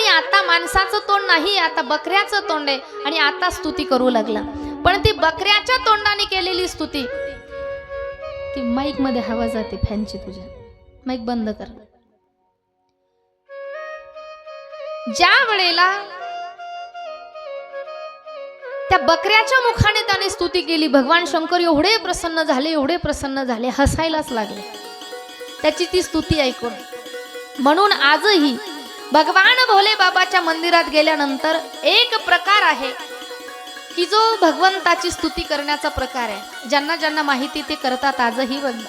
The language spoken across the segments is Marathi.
आणि आता माणसाचं तोंड नाही आता बकऱ्याचं तोंड आहे आणि आता स्तुती करू लागला. पण ती बकऱ्याच्या तोंडाने केलेली स्तुती ती माईकमध्ये हवा जाते फॅनची तुझ्या. माईक बंद कर. ज्या वेळेला त्या बकऱ्याच्या मुखाने त्याने स्तुती केली भगवान शंकर एवढे प्रसन्न झाले एवढे प्रसन्न झाले हसायलाच लागले. त्याची ती स्तुती ऐकून. म्हणून आजही भगवान भोले बाबाच्या मंदिरात गेल्यानंतर एक प्रकार आहे की जो भगवंताची स्तुती करण्याचा प्रकार आहे. ज्यांना ज्यांना माहिती ते करतात आजही बंद.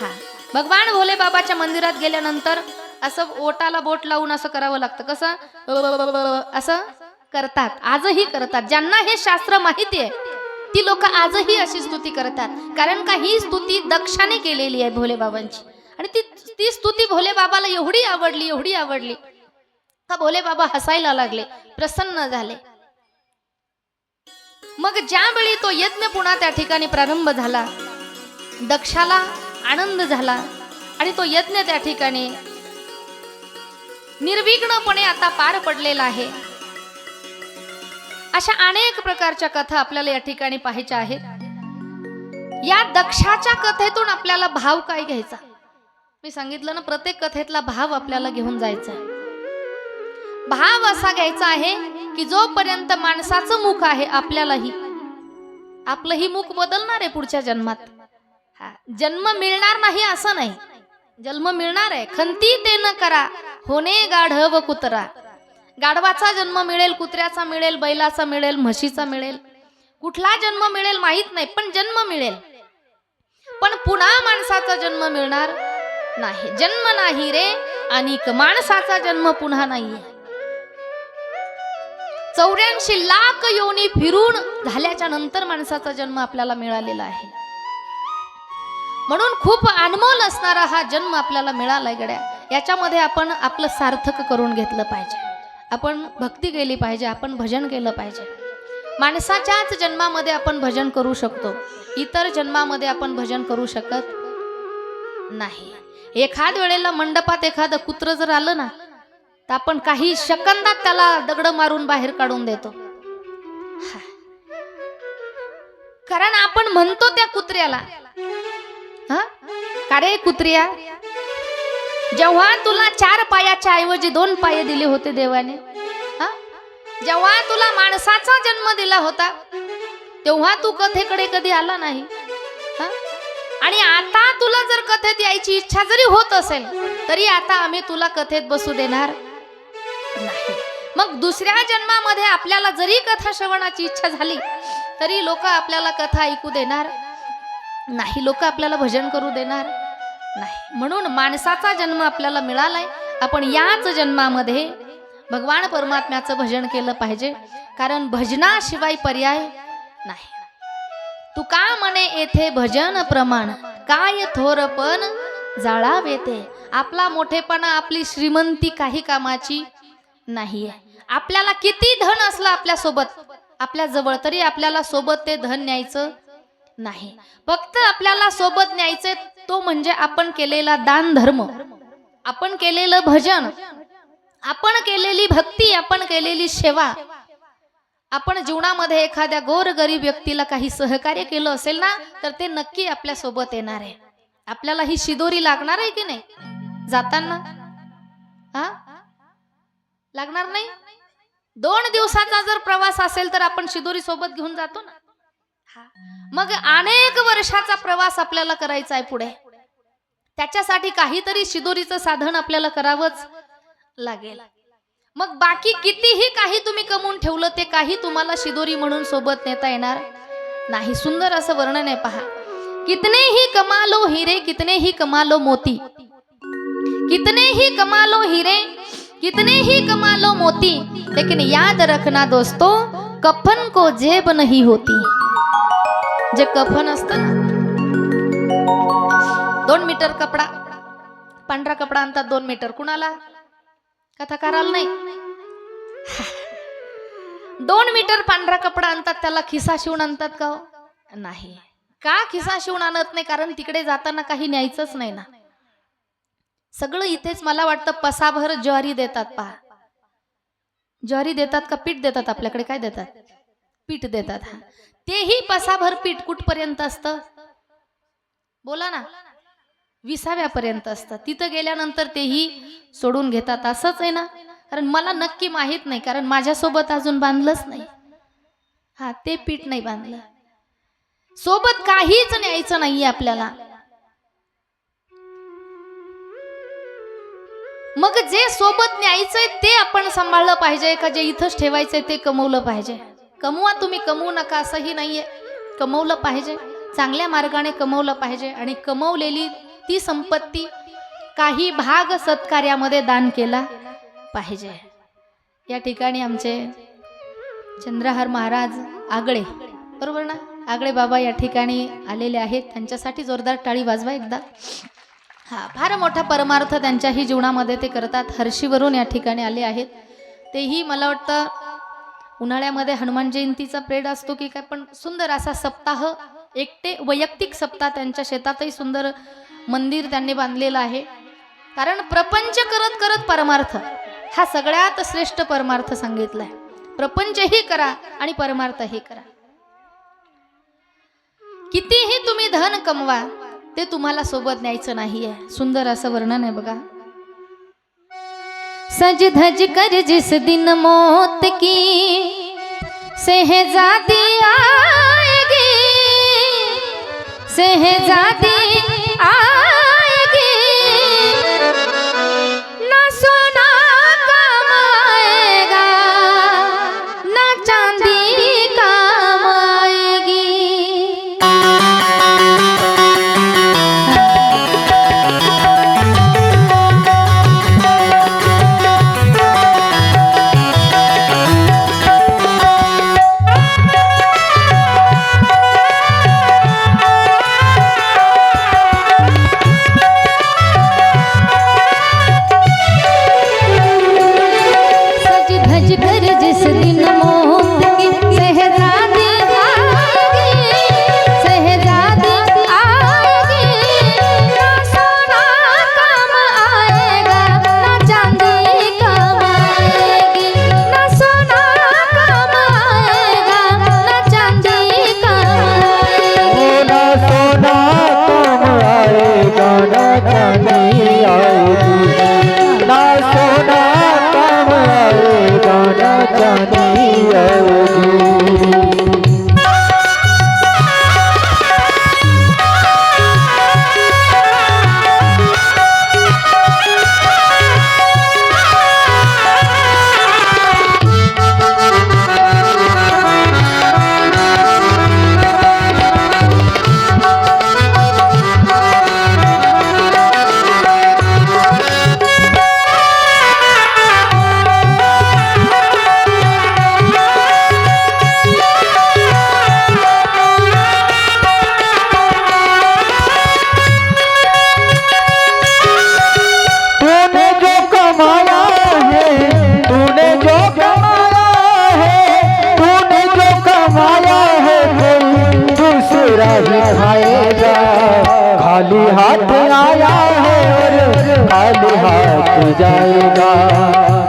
हा. भगवान भोले बाबाच्या मंदिरात गेल्यानंतर असं ओटाला बोट लावून असं करावं लागतं. कसं? असं करतात. आजही करतात. ज्यांना हे शास्त्र माहिती आहे ती लोक आजही अशी स्तुती करतात. कारण का ही स्तुती दक्षाने केलेली आहे भोले बाबांची. आणि ती ती स्तुती भोले बाबाला एवढी आवडली एवढी आवडली का भोले बाबा हसायला लागले? प्रसन्न झाले. मग ज्यावेळी तो यज्ञ पुन्हा त्या ठिकाणी प्रारंभ झाला दक्षाला आनंद झाला आणि तो यज्ञ त्या ठिकाणी निर्विघ्नपणे आता पार पडलेला आहे. अशा अनेक प्रकारच्या कथा आपल्याला या ठिकाणी पाहायच्या आहेत. या दक्षाच्या कथेतून आपल्याला भाव काय घ्यायचा? मी सांगितलं ना प्रत्येक कथेतला भाव आपल्याला घेऊन जायचा भाव असा घ्यायचा आहे की जोपर्यंत माणसाचं मुख आहे आपल्यालाही. आपलंही मुख बदलणार आहे पुढच्या जन्मात. हा जन्म मिळणार नाही असं नाही. जन्म मिळणार आहे. खंती ते न करा होणे गाढव कुत्रा. गाढवाचा जन्म मिळेल कुत्र्याचा मिळेल बैलाचा मिळेल म्हशीचा मिळेल. कुठला जन्म मिळेल माहीत नाही पण जन्म मिळेल. पण पुन्हा माणसाचा जन्म मिळणार नाही. जन्म नाही रे आणि माणसाचा जन्म पुन्हा नाहीये. चौऱ्याऐंशी लाख योनी फिरून झाल्याच्यानंतर माणसाचा जन्म आपल्याला मिळालेला आहे. म्हणून खूप अनमोल असणारा हा जन्म आपल्याला मिळालाय गड्या. याच्यामध्ये आपण आपलं सार्थक करून घेतलं पाहिजे. आपण भक्ती केली पाहिजे आपण भजन केलं पाहिजे. माणसाच्याच जन्मामध्ये आपण भजन करू शकतो. इतर जन्मामध्ये आपण भजन करू शकत नाही. एखाद वेळेला मंडपात एखादं कुत्र जर आलं ना तर आपण काही सेकंदात त्याला दगड मारून बाहेर काढून देतो. कारण आपण म्हणतो त्या कुत्र्याला का रे कुत्र्या? जेव्हा तुला चार पायाच्या ऐवजी दोन पाय दिले होते देवाने जेव्हा तुला माणसाचा जन्म दिला होता तेव्हा तू कथेकडे कधी आला नाही आणि आता तुला जर कथेत यायची इच्छा जरी होत असेल तरी आता आम्ही तुला कथेत बसू देणार. नाही. मग दुसऱ्या जन्मामध्ये आपल्याला जरी कथा श्रवणाची इच्छा झाली तरी लोक आपल्याला कथा ऐकू देणार. नाही लोक आपल्याला भजन करू देणार. नाही. म्हणून माणसाचा जन्म आपल्याला मिळालाय. आपण याच जन्मामध्ये भगवान परमात्म्याचं भजन केलं पाहिजे. कारण भजनाशिवाय पर्याय नाही. तू का म्हणे येथे भजन प्रमाण? काय थोरपण जाळावे ते आपला मोठेपणा आपली श्रीमंती काही कामाची नाहीये. आपल्याला किती धन असलं आपल्यासोबत? आपल्या जवळ तरी आपल्याला सोबत ते धन न्यायचं नाही. फक्त आपल्याला सोबत न्यायचे तो म्हणजे आपण केलेला दान धर्म आपण केलेलं भजन. आपण केलेली भक्ती. आपण केलेली सेवा. आपण जीवनामध्ये एखाद्या गोर गरीब व्यक्तीला काही सहकार्य केलं असेल ना तर ते नक्की आपल्यासोबत येणार आहे. आपल्याला ही शिदोरी लागणार आहे की नाही? जाताना? हा लागणार नाही? दोन दिवसाचा जर प्रवास असेल तर आपण शिदोरी सोबत घेऊन जातो ना. मग अनेक वर्षाचा प्रवास आपल्याला करायचा आहे पुढे. त्याच्यासाठी काहीतरी शिदोरीचं साधन आपल्याला करावंच लागेल. मग बाकी कितीही काही तुम्ही कमवून ठेवलं ते काही तुम्हाला शिदोरी म्हणून सोबत नेता येणार नाही. सुंदर असं वर्णन आहे पहा. कितने ही कमालो हिरे कितने ही कमालो मोती. कितने ही कमालो हिरे कितने ही कमालो मोती लेकिन याद रखना दोस्तों कफन को जेब नहीं होती। जे कफन असतं ना दोन मीटर कपडा पांढरा कपडा आणतात दोन मीटर कुणाला? कथाकाराला नाही. दोन मीटर पांढरा कपडा आणतात त्याला खिसा शिवून आणतात का हो? नाही. का खिसा शिवून आणत नाही? कारण तिकडे जाताना काही न्यायचंच नाही ना. सगळं इथेच मला वाटतं पसाभर ज्वारी देतात पहा. ज्वारी देतात का पीठ देतात आपल्याकडे? काय देतात? पीठ देतात. हा. तेही पसाभर पीठ कुठपर्यंत असतं? बोला ना. विसाव्यापर्यंत असतं. तिथं गेल्यानंतर तेही सोडून घेतात. असंच आहे ना? कारण मला नक्की माहीत नाही. कारण माझ्यासोबत अजून बांधलंच नाही. हा ते पीठ नाही बांधलं. सोबत काहीच न्यायचं नाही आपल्याला. मग जे सोबत न्यायचंय ते आपण सांभाळलं पाहिजे का जे इथंच ठेवायचंय ते कमवलं पाहिजे? कमवा तुम्ही कमवू नका असंही नाहीये. कमवलं पाहिजे चांगल्या मार्गाने कमवलं पाहिजे आणि कमवलेली ती संपत्ती काही भाग सत्कार्यामध्ये दान केला पाहिजे. या ठिकाणी आमचे चंद्रहार महाराज आगळे बरोबर ना? आगळे बाबा या ठिकाणी आलेले आहेत. त्यांच्यासाठी जोरदार टाळी वाजवा एकदा. हा फार मोठा परमार्थ त्यांच्याही जीवनामध्ये ते करतात. हर्षीवरून या ठिकाणी आले आहेत. तेही मला वाटतं उन्हाळ्यामध्ये हनुमान जयंतीचा प्रेड असतो की काय पण सुंदर असा सप्ताह एकटे वैयक्तिक सप्ताह त्यांच्या शेतातही सुंदर मंदिर त्यांनी बांधलेलं आहे. कारण प्रपंच करत करत परमार्थ हा सगळ्यात श्रेष्ठ परमार्थ सांगितलाय. प्रपंचही करा आणि परमार्थही करा. कितीही तुम्ही धन कमवा ते तुम्हाला सोबत न्यायचं नाहीये. सुंदर असं वर्णन आहे बघा. सज धज कर जिस दिन मौत की सहजादी आएगी सहजादी आएगी खाली हाथ आया है और खाली हाथ जाएगा।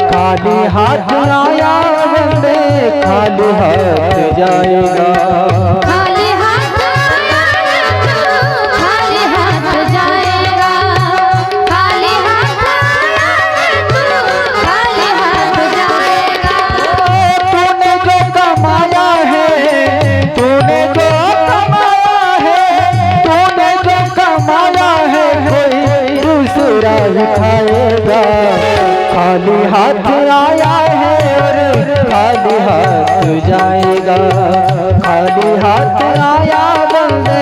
खाली हाथ आया है खाली हाथ जाएगा। हाथ आया बंदे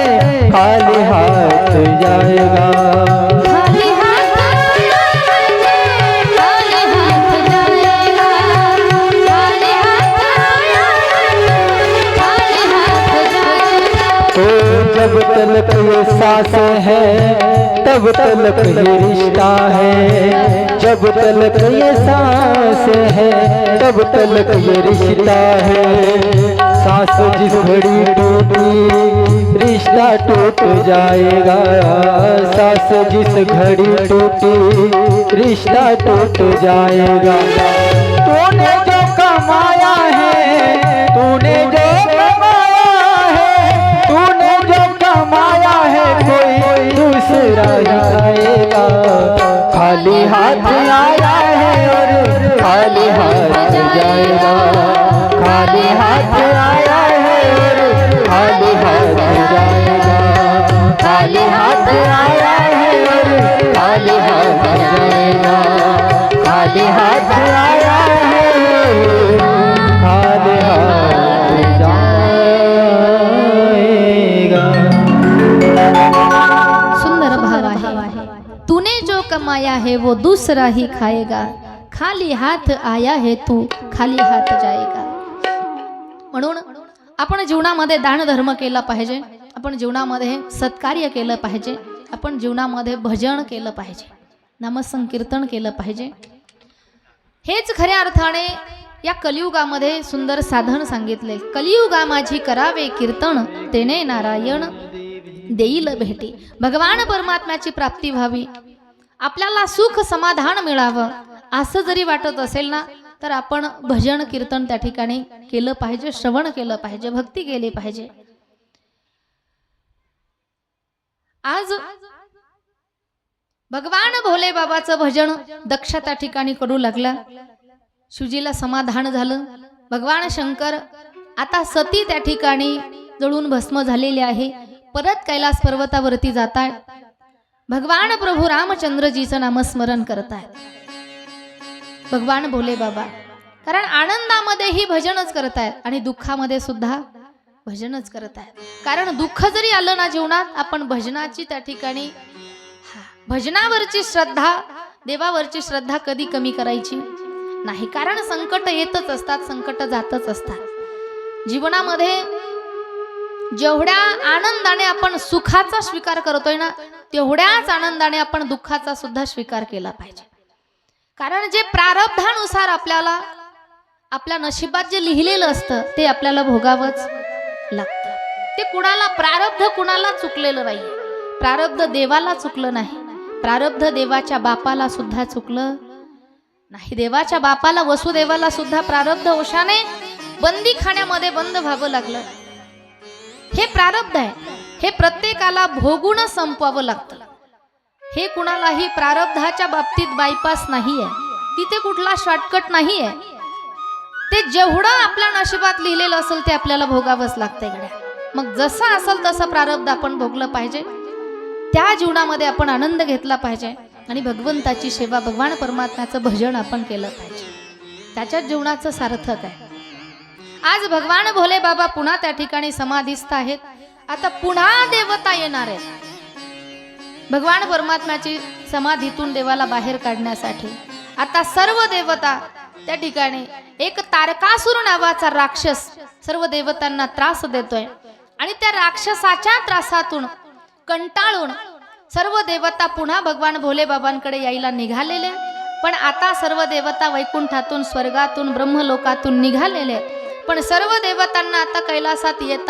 खाली हाथ जाएगा। जब तलक ये सांस है तब तलक ये रिश्ता है। जब तलक ये सांस है तब तलक ये रिश्ता है। सास जिसड़ी टूटी, रिश्ता टूट जाएगा। सास जिस घड़ी टूटी, रिश्ता टूट जाएगा। तूने जो कमाया है, तूने जो कमाया है, तूने जो कमाया है, कोई दूसरा आएगा खाली हाथ आया है और खाली हाथ जाएगा। हाथ आया है और खाली हाथ खाली हाथ आया है और खाली हाथ जाएगा। खाली हाथ आया है खाली हाथ जाएगा। सुंदर भाव आहे तूने जो कमाया है वो दूसरा ही खाएगा। खाली हाथ आया है तू, खाली हाथ जाएगा। म्हणून आपण जीवनामध्ये दानधर्म केला पाहिजे आपण जीवनामध्ये सत्कार्य केलं पाहिजे आपण जीवनामध्ये भजन केलं पाहिजे नामसंकीर्तन केलं पाहिजे. हेच खऱ्या अर्थाने या कलियुगामध्ये सुंदर साधन सांगितले. कलियुगा माझी करावे कीर्तन तेने नारायण देईल भेटी. भगवान परमात्म्याची प्राप्ती व्हावी. आपल्याला सुख समाधान मिळावं असं जरी वाटत असेल ना तर आपण भजन कीर्तन त्या ठिकाणी केलं पाहिजे श्रवण केलं पाहिजे भक्ती केली पाहिजे. आज भगवान भोले बाबाचं भजन दक्ष त्या ठिकाणी करू लागला. शिवजीला समाधान झालं. भगवान शंकर आता सती त्या ठिकाणी जळून भस्म झालेले आहे. परत कैलास पर्वतावरती जात आहे भगवान प्रभू रामचंद्रजीचं नामस्मरण करत आहेत भगवान भोले बाबा. कारण आनंदामध्येही भजनच करत आहेत आणि दुःखामध्ये सुद्धा भजनच करत आहेत कारण दुःख जरी आलं ना जीवनात आपण भजनाची त्या ठिकाणी भजनावरची श्रद्धा देवावरची श्रद्धा कधी कमी करायची? नाही कारण संकट येतच असतात संकट जातच असतात. जीवनामध्ये जेवढ्या आनंदाने आपण सुखाचा स्वीकार करतोय ना तेवढ्याच आनंदाने आपण दुःखाचा सुद्धा स्वीकार केला पाहिजे. कारण जे प्रारब्धानुसार आपल्याला आपल्या नशिबात जे लिहिलेलं असतं ते आपल्याला भोगावंच लागतं. ते कुणाला प्रारब्ध कुणाला चुकलेलं नाही प्रारब्ध देवाला चुकलं नाही. प्रारब्ध देवाच्या बापाला सुद्धा चुकलं नाही. देवाच्या बापाला वसुदेवाला सुद्धा प्रारब्ध ओशाने बंदी खाण्यामध्ये बंद व्हावं लागलं. हे प्रारब्ध आहे. हे प्रत्येकाला भोगून संपवावं लागतं. हे कुणालाही प्रारब्धाच्या बाबतीत बायपास नाही आहे तिथे कुठला शॉर्टकट नाही आहे ते जेवढं आपल्या नशिबात लिहिलेलं असेल ते आपल्याला भोगावंच लागतंय गड्या. मग जसं असेल तसं प्रारब्ध आपण भोगलं पाहिजे. त्या जीवनामध्ये आपण आनंद घेतला पाहिजे आणि भगवंताची सेवा भगवान परमात्म्याचं भजन आपण केलं पाहिजे. त्याच्याच जीवनाचं सार्थक आहे. आज भगवान भोले बाबा पुन्हा त्या ठिकाणी समाधिस्थ आहेत. आता पुन्हा देवता येणार आहेत. भगवान परमात्म्याची समाधीतून देवाला बाहेर काढण्यासाठी. आता सर्व देवता त्या ठिकाणी एक तारकासुर नावाचा राक्षस सर्व देवतांना त्रास देतोय. आणि त्या राक्षसाच्या त्रासातून कंटाळून सर्व देवता पुन्हा भगवान भोले बाबांकडे यायला निघालेले. पण आता सर्व देवता वैकुंठातून स्वर्गातून ब्रह्मलोकातून निघालेले. आहेत. पण सर्व देवतांना आता कैलासात येतात